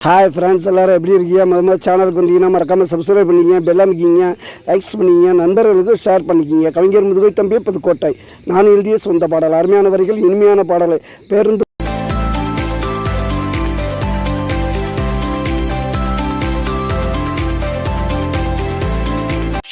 Hi friends எல்லாரும் எப்படி இருக்கீங்க? முத முதல் சேனலுக்கு வந்தீங்கன்னா மறக்காமல் சப்ஸ்கிரைப் பண்ணிக்கிங்க பெல் அமைக்கிங்க லைக்ஸ் பண்ணிக்கிங்க நண்பர்களுக்கு ஷேர் பண்ணிக்கிங்க. கவிஞர் முதுகை தம்பி புதுக்கோட்டை. நான் எழுதிய சொந்த பாடல் அருமையான வரிகள் இனிமையான பாடல் பேருந்து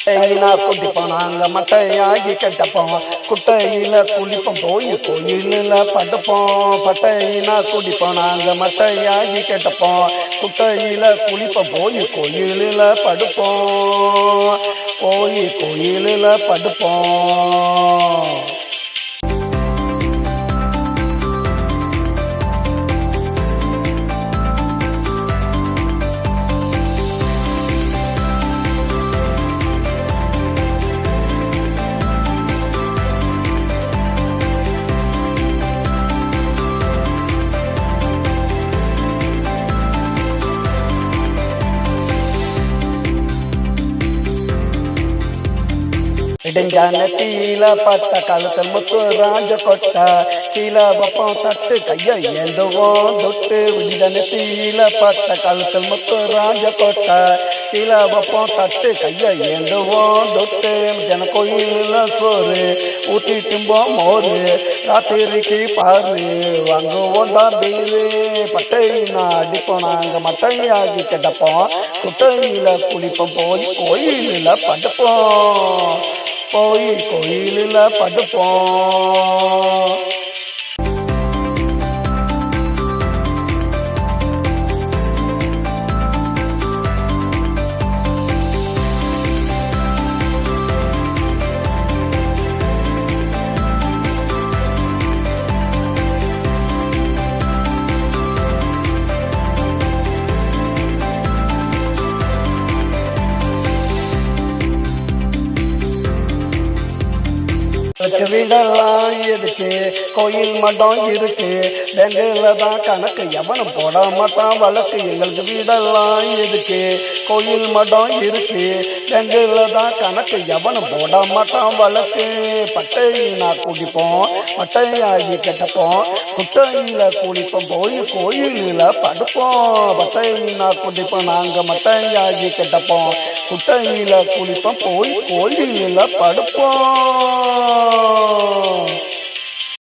குட்டையினா குடிப்போம் நாங்க மட்டையாகி கட்டப்போம் குட்டையில குளிப்போம் போய் கோயிலில் படுப்போம் பட்டையினா குடிப்போம் நாங்க மட்டையாகி கட்டப்போம் குட்டையில குளிப்போம் போய் கோயிலில் படுப்போம் போய் கோயிலில் படுப்போம் இடைஞ்சான தீல பட்ட கழுத்தில் முத்து ராஜ கொட்ட. கீழ பப்பம் தட்டு கைய ஏந்துவோம் தொட்டு. விடன தீல பட்ட கழுத்தில் முத்து ராஜ கொட்ட. கீழ பப்பம் தட்டு கைய ஏந்துவோம் தொட்டு. ஜன கோயில சோறு ஊட்டி தும்போம் மோரு. ராத்திரிக்கு பாரு வாங்குவோம் தான் பீரு. பட்டை நான் அடிப்போம் நாங்கள் மட்டையாகி கிடப்போம். குட்டையில குளிப்போம் போய் கோயிலில் படுப்போம். போய் கோயிலில் படுப்போம். வச்சு வீடெல்லாம் எதுக்கு? கோயில் மடம் இருக்கு. பேங்குல தான் கணக்கு. எவனும் போட மாட்டான். வழக்கு எங்களுக்கு வீடெல்லாம் இருக்கு கோயில் மடம் இருக்கு. பேங்குல தான் கணக்கு. எவனும் போட மாட்டான். வழக்கு. பட்டையினா குடிப்போம். பட்டையாகி கெட்டப்போம். குட்டையில குளிப்போம். போய் கோயிலில் படுப்போம். பட்டையினா குடிப்போம். நாங்கள் மட்டையாகி கெட்டப்போம். குட்டையில குளிப்போம். போய் கோயிலில் படுப்போம். 와.